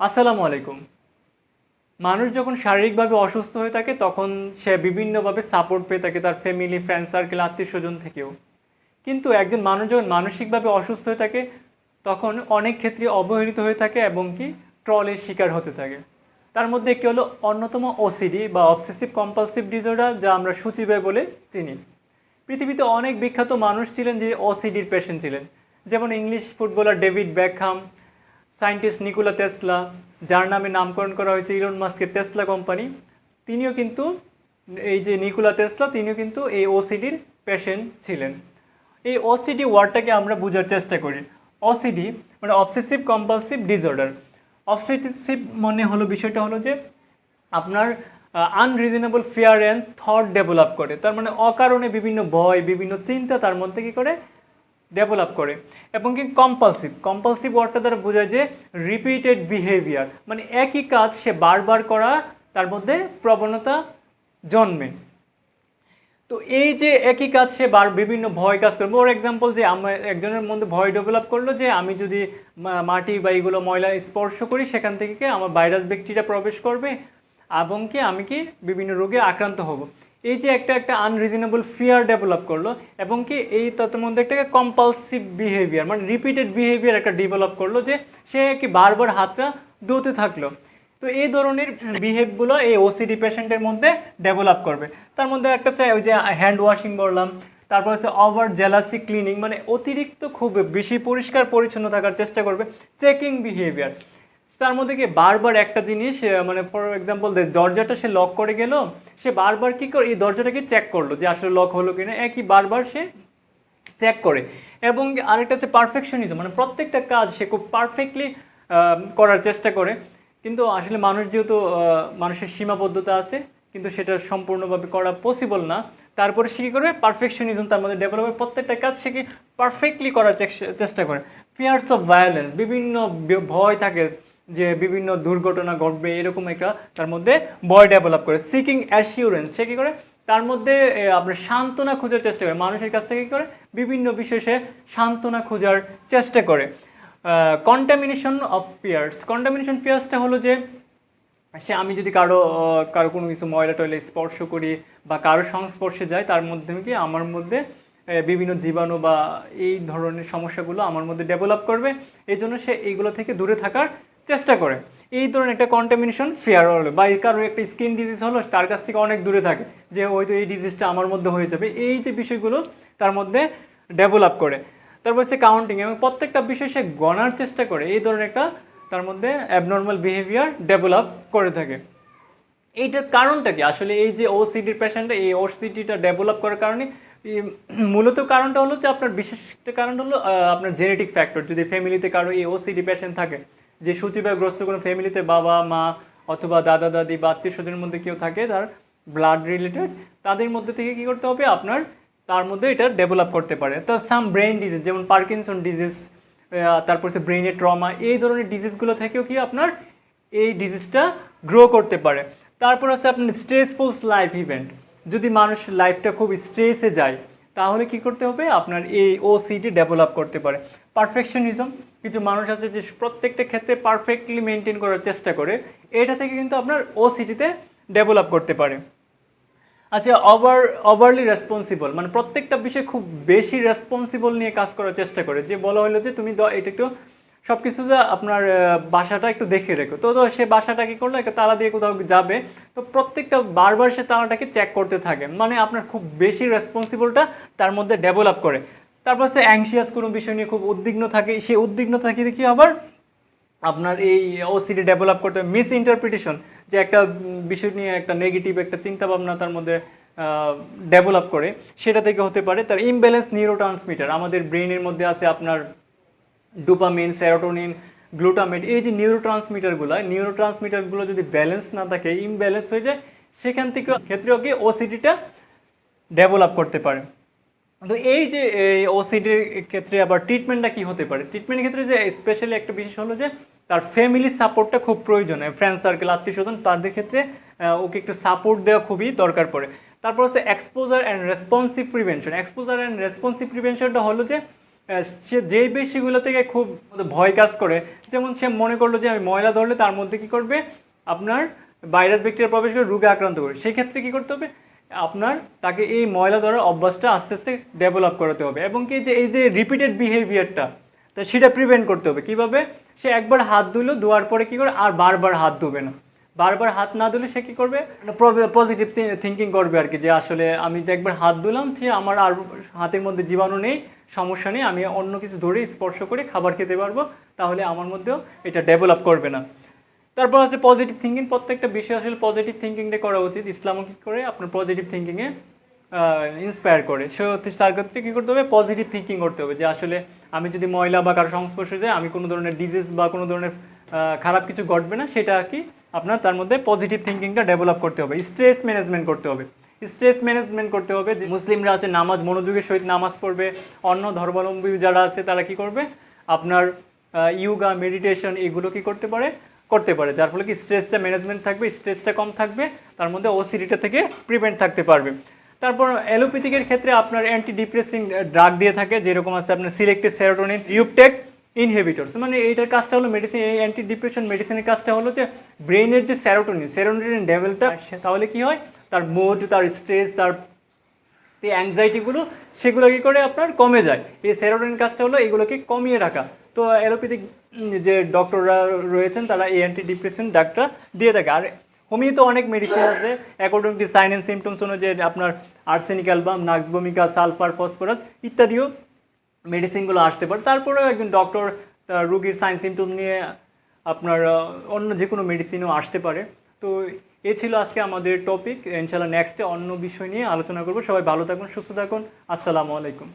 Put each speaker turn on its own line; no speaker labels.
আসসালামু আলাইকুম। মানুষ যখন শারীরিকভাবে অসুস্থ হয়ে থাকে, তখন সে বিভিন্নভাবে সাপোর্ট পেয়ে থাকে তার ফ্যামিলি ফ্রেন্ড সার্কেল আত্মীয় স্বজন থেকেও। কিন্তু একজন মানুষ যখন মানসিকভাবে অসুস্থ হয়ে থাকে, তখন অনেক ক্ষেত্রে অবহেলিত হয়ে থাকে এবং কি ট্রলের শিকার হতে থাকে। তার মধ্যে একটি হলো অন্যতম ওসিডি বা অবসেসিভ কম্পালসিভ ডিসঅর্ডার যা আমরা সূচিবায় বলে চিনি। পৃথিবীতে অনেক বিখ্যাত মানুষ ছিলেন যে ওসিডির পেশেন্ট ছিলেন। যেমন English footballer David Beckham scientist Nikola Tesla, যার নামে নামকরণ করা হয়েছে ইলন মাস্কের টেসলা কোম্পানি, তিনিও কিন্তু এই যে নিকোলা টেসলা, তিনিও কিন্তু এই ওসিডির পেশেন্ট ছিলেন। এই ওসিডি ওয়ার্ডটাকে আমরা বোঝার চেষ্টা করি। ওসিডি মানে অবসেসিভ কম্পালসিভ ডিসঅর্ডার অবসেসিভ মানে হলো বিষয়টা হলো যে আপনার unreasonable fear and thought develop করে। তার মানে অকারণে বিভিন্ন ভয়, বিভিন্ন চিন্তা তার মধ্যে কী করে ডেভেলপ করে এবং কি কম্পালসিভ কম্পালসিভ ওয়ার্ডটা দ্বারা বোঝায় যে রিপিটেড বিহেভিয়ার মানে একই কাজ সে বারবার করা, তার মধ্যে প্রবণতা জন্মে। তো এই যে একই কাজ সে বার, বিভিন্ন ভয় কাজ করবে ওর এক্সাম্পল যে আমার একজনের মধ্যে ভয় ডেভেলপ করল যে আমি যদি মাটি বা এগুলো ময়লা স্পর্শ করি, সেখান থেকে আমার ভাইরাস ব্যাকটেরিয়া প্রবেশ করবে এবং কি আমি কি বিভিন্ন রোগে আক্রান্ত হব? এই যে একটা একটা আনরিজনেবল ফিয়ার ডেভেলপ করল এবং কি এই তার মধ্যে একটা কম্পালসিভ বিহেভিয়ার মানে রিপিটেড বিহেভিয়ার একটা ডেভেলপ করল যে সে কি বারবার হাতটা ধুতে থাকল। তো এই ধরনের বিহেভগুলো এই ওসিডি পেশেন্টের মধ্যে ডেভেলপ করবে। তার মধ্যে একটা ওই যে হ্যান্ড ওয়াশিং বললাম, তারপর হচ্ছে ওভার জেলাসি ক্লিনিং মানে অতিরিক্ত খুব বেশি পরিষ্কার পরিচ্ছন্ন থাকার চেষ্টা করবে চেকিং বিহেভিয়ার তার মধ্যে কি বারবার একটা জিনিস মানে ফর এক্সাম্পল দরজাটা সে লক করে গেল, সে বারবার কি করে, এই দরজাটাকে চেক করল যে আসলে লক হলো কিনা। একই বারবার সে চেক করে। এবং আরেকটা হচ্ছে পারফেকশনিজম মানে প্রত্যেকটা কাজ সে খুব পারফেক্টলি করার চেষ্টা করে। কিন্তু আসলে মানুষ যেহেতু মানুষের সীমাবদ্ধতা আছে, কিন্তু সেটা সম্পূর্ণভাবে করা পসিবল না। তারপরে সে কী করে? পারফেকশনিজম তার মধ্যে ডেভেলপ প্রত্যেকটা কাজ সে কি পারফেক্টলি করার চেষ্টা করে। ফিয়ার্স অফ ভায়োলেন্স বিভিন্ন ভয় থাকে। যে বিভিন্ন দুর্ঘটনা ঘটবে, এরকম একটা তার মধ্যে ভয় ডেভেলপ করে সিকিং অ্যাসিউরেন্স সে কী করে? তার মধ্যে আপনার সান্ত্বনা খোঁজার চেষ্টা করে। মানুষের কাছ থেকে কী করে? বিভিন্ন বিষয়ে সে সান্ত্বনা খোঁজার চেষ্টা করে। কন্টামিনেশন অফ পিয়ার্স কন্টামিনেশন পিয়ার্সটা হলো যে, সে আমি যদি কারও কারও কোনো কিছু ময়লা টয়লা স্পর্শ করি বা কারও সংস্পর্শে যাই তার মাধ্যমে কি? আমার মধ্যে বিভিন্ন জীবাণু বা এই ধরনের সমস্যাগুলো আমার মধ্যে ডেভেলপ করবে। এই জন্য সে এইগুলো থেকে দূরে থাকার চেষ্টা করে। এই ধরনের একটা কন্টামিনেশন ফেয়ার হলো বা কারও একটা স্কিন ডিজিজ হলো, তার কাছ থেকে অনেক দূরে থাকে যে হয়তো এই ডিজিজটা আমার মধ্যে হয়ে যাবে। এই যে বিষয়গুলো তার মধ্যে ডেভেলপ করে। তারপর হচ্ছে কাউন্টিং এবং প্রত্যেকটা বিষয় সে গণার চেষ্টা করে। এই ধরনের একটা তার মধ্যে অ্যাবনর্মাল বিহেভিয়ার ডেভেলপ করে থাকে। এইটার কারণটা কি? আসলে এই যে ওসিডির পেশেন্টটা এই ওসিডিটা ডেভেলপ করার কারণে মূলত কারণটা হলো যে আপনার বিশেষ কারণ হলো আপনার জেনেটিক ফ্যাক্টর যদি ফ্যামিলিতে কারও এই ওসিডি পেশেন্ট থাকে যে সূচিবাগ্রস্ত কোনো ফ্যামিলিতে বাবা, মা অথবা দাদা, দাদি বা আত্মীয় স্বজনের মধ্যে কেউ থাকে, তার ব্লাড রিলেটেড তাদের মধ্যে থেকে কি করতে হবে? আপনার তার মধ্যে এটা ডেভেলপ করতে পারে। তো সাম ব্রেন ডিজিজ যেমন পার্কিনসন ডিজিজ তারপর হচ্ছে ব্রেনের ট্রমা এই ধরনের ডিজিজগুলো থেকেও কি আপনার এই ডিজিজটা গ্রো করতে পারে। তারপর আছে আপনার স্ট্রেসফুল লাইফ ইভেন্ট যদি মানুষ লাইফটা খুব স্ট্রেসে যায় তাহলে কি করতে হবে? আপনার এই ওসিডি ডেভেলপ করতে পারে। পারফেকশনিজম কিছু মানুষ আছে যে প্রত্যেকটা ক্ষেত্রে পারফেক্টলি মেনটেন করার চেষ্টা করে, এটা থেকে কিন্তু আপনার ওসিডিতে ডেভেলপ করতে পারে। আচ্ছা ওভার ওভারলি রেসপন্সিবল মানে প্রত্যেকটা বিষয়ে খুব বেশি রেসপন্সিবল নিয়ে কাজ করার চেষ্টা করে, যে বলা হলো যে তুমি এটা একটু সব কিছু যা আপনার বাসাটা একটু দেখে রেখো। তো তো সে বাসাটা কি করল? একটা তালা দিয়ে কোথাও যাবে। তো প্রত্যেকটা বারবার সে তালাটাকে চেক করতে থাকে। মানে আপনার খুব বেশি রেসপন্সিবলটা তার মধ্যে ডেভেলপ করে। তারপর সে অ্যাংশিয়াস কোনো বিষয় নিয়ে খুব উদ্বিগ্ন থাকে। সে উদ্বিগ্ন থাকে কি আবার? আপনার এই ওসিডি ডেভেলপ করতে মিস ইন্টারপ্রিটেশন যে একটা বিষয় নিয়ে একটা নেগেটিভ একটা চিন্তা ভাবনা তার মধ্যে ডেভেলপ করে। সেটা থেকে হতে পারে তার ইমব্যালেন্স নিউরো আমাদের ব্রেনের মধ্যে আছে আপনার ডোপামিন, সেরোটোনিন, গ্লুটামেট, এই যে নিউরো ট্রান্সমিটারগুলো নিউরো ট্রান্সমিটারগুলো যদি ব্যালেন্স না থাকে ইমব্যালেন্স হয়ে যায়, সেখান থেকে ক্ষেত্রেও কি ওসিডিটা ডেভেলপ করতে পারে। তো এই যে ওসিডির ক্ষেত্রে আবার ট্রিটমেন্টটা কি হতে পারে? ট্রিটমেন্টের ক্ষেত্রে যে স্পেশালি একটা বিশেষ হলো যে, তার ফ্যামিলি সাপোর্টটা খুব প্রয়োজন। হয় ফ্রেন্ড সার্কেল আত্মীয় স্বজন তাদের ক্ষেত্রে ওকে একটু সাপোর্ট দেওয়া খুবই দরকার পড়ে। তারপর হচ্ছে exposure and responsive prevention exposure and responsive প্রিভেনশনটা হলো যে সে যেই বেশিগুলো থেকে খুব ভয় কাজ করে, যেমন সে মনে করল যে আমি ময়লা ধরলে তার মধ্যে কি করবে? আপনার ভাইরাস ব্যাকটেরিয়া প্রবেশ করে রোগে আক্রান্ত করে সেই ক্ষেত্রে কি করতে হবে? আপনার তাকে এই ময়লা ধরার অভ্যাসটা আস্তে আস্তে ডেভেলপ করাতে হবে এবং কি যে এই যে রিপিটেড বিহেভিয়ারটা তা সেটা প্রিভেন্ট করতে হবে। কীভাবে? সে একবার হাত ধুলো, ধোয়ার পরে কি করে? আর বারবার হাত ধুবে না। বারবার হাত না ধুলে সে কি করবে? পজিটিভ থিঙ্কিং করবে আর কি, যে আসলে আমি তো একবার হাত ধুলাম যে আমার আর হাতের মধ্যে জীবাণু নেই, সমস্যা নেই, আমি অন্য কিছু ধরে স্পর্শ করে খাবার খেতে পারব, তাহলে আমার মধ্যেও এটা ডেভেলপ করবে না। তারপর আছে পজিটিভ থিঙ্কিং প্রত্যেকটা বিষয় আসলে পজিটিভ থিঙ্কিংটা করা উচিত। ইসলামও কী করে? আপনার পজিটিভ থিঙ্কিংয়ে ইন্সপায়ার করে। সে তার ক্ষেত্রে কী করতে হবে? পজিটিভ থিঙ্কিং করতে হবে, যে আসলে আমি যদি ময়লা বা কারও সংস্পর্শে যাই, আমি কোনো ধরনের ডিজিজ বা কোনো ধরনের খারাপ কিছু ঘটবে না, সেটা কি আপনার তার মধ্যে পজিটিভ থিঙ্কিংটা ডেভেলপ করতে হবে স্ট্রেস ম্যানেজমেন্ট করতে হবে। স্ট্রেস ম্যানেজমেন্ট করতে হবে যে মুসলিমরা আছে, নামাজ, মনোযোগের সহিত নামাজ পড়বে, অন্য ধর্মাবলম্বী যারা আছে, তারা কি করবে? আপনার ইয়োগা মেডিটেশন এগুলো কি করতে পারে? করতে পারে, যার ফলে কি স্ট্রেসটা ম্যানেজমেন্ট থাকবে স্ট্রেসটা কম থাকবে, তার মধ্যে ওসিডিটা থেকে প্রিভেন্ট থাকতে পারবে। তারপর অ্যালোপ্যাথিকের ক্ষেত্রে আপনার অ্যান্টি ডিপ্রেসিং ড্রাগ দিয়ে থাকে, যেরকম আছে আপনার সিলেক্টিভ সেরোটোনিন ইউপটেক ইনহিবিটরস মানে এইটার কাজটা হলো মেডিসিন এই অ্যান্টি ডিপ্রেশন মেডিসিনের কাজটা হলো যে ব্রেনের যে সেরোটোনিন সেরোটোনিন লেভেলটা তাহলে কি হয়? তার মুড তার স্ট্রেস তার এই অ্যাংজাইটিগুলো সেগুলো কী করে আপনার কমে যায়। এই সেরোটোনিন কাজটা হলো এগুলোকে কমিয়ে রাখা। তো অ্যালোপ্যাথিক যে ডক্টররা রয়েছেন তারা এই অ্যান্টি ডিপ্রেশন ডাক্তার দিয়ে থাকে। আর হোমিও তো অনেক মেডিসিন আছে। According to sign and symptoms অনুযায়ী আপনার আর্সেনিক অ্যালবাম নাক্সভূমিকা সালফার ফসফরাস ইত্যাদিও মেডিসিনগুলো আসতে পারে। তারপরেও একজন ডক্টর তার রুগীর সাইন সিমটম নিয়ে আপনার অন্য যে কোনো মেডিসিনও আসতে পারে। তো এ ছিল আজকে আমাদের টপিক ইনশাল্লাহ নেক্সটে অন্য বিষয় নিয়ে আলোচনা করব। সবাই ভালো থাকুন, সুস্থ থাকুন। আসসালামু আলাইকুম।